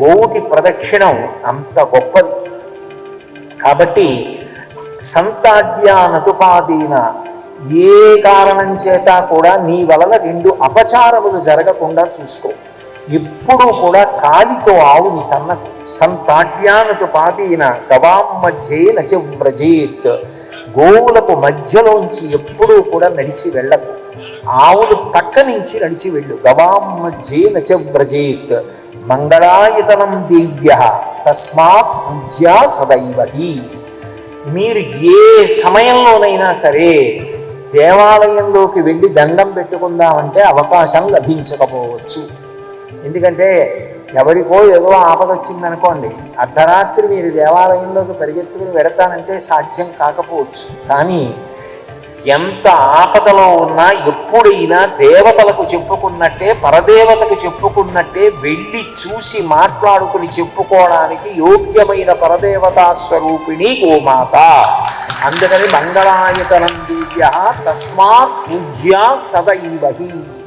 గోవుకి ప్రదక్షిణం అంత గొప్పది. కాబట్టి సంతాడ్యానతుపాదీన ఏ కారణం చేత కూడా నీ వలన రెండు అపచారములు జరగకుండా చూసుకో. ఎప్పుడూ కూడా కాలితో ఆవుని తన్నకు సంతాడ్యానతుపాదీన గవాం మధ్యే నచ వ్రజేత్. గోవులకు మధ్యలోంచి ఎప్పుడూ కూడా నడిచి వెళ్ళకు. ఆవులు పక్క నుంచి నడిచి వెళ్ళు. గవాం మధ్యే నచ వ్రజేత్. మంగళాయతనం దివ్య తస్మాత్ పూజ్యా సదైవహి. మీరు ఏ సమయంలోనైనా సరే దేవాలయంలోకి వెళ్ళి దండం పెట్టుకుందామంటే అవకాశం లభించకపోవచ్చు. ఎందుకంటే ఎవరికో ఏదో ఆపద వచ్చిందనుకోండి అర్ధరాత్రి మీరు దేవాలయంలోకి పరిగెత్తుకుని వెడతానంటే సాధ్యం కాకపోవచ్చు. కానీ ఎంత ఆపదలో ఉన్నా ఎప్పుడైనా దేవతలకు చెప్పుకున్నట్టే పరదేవతకు చెప్పుకున్నట్టే వెళ్ళి చూసి మాట్లాడుకుని చెప్పుకోవడానికి యోగ్యమైన పరదేవతా స్వరూపిణి గోమాత. అందుకని మంగళాయతనం దివ్య తస్మాత్ పూజ్యా సదైవహి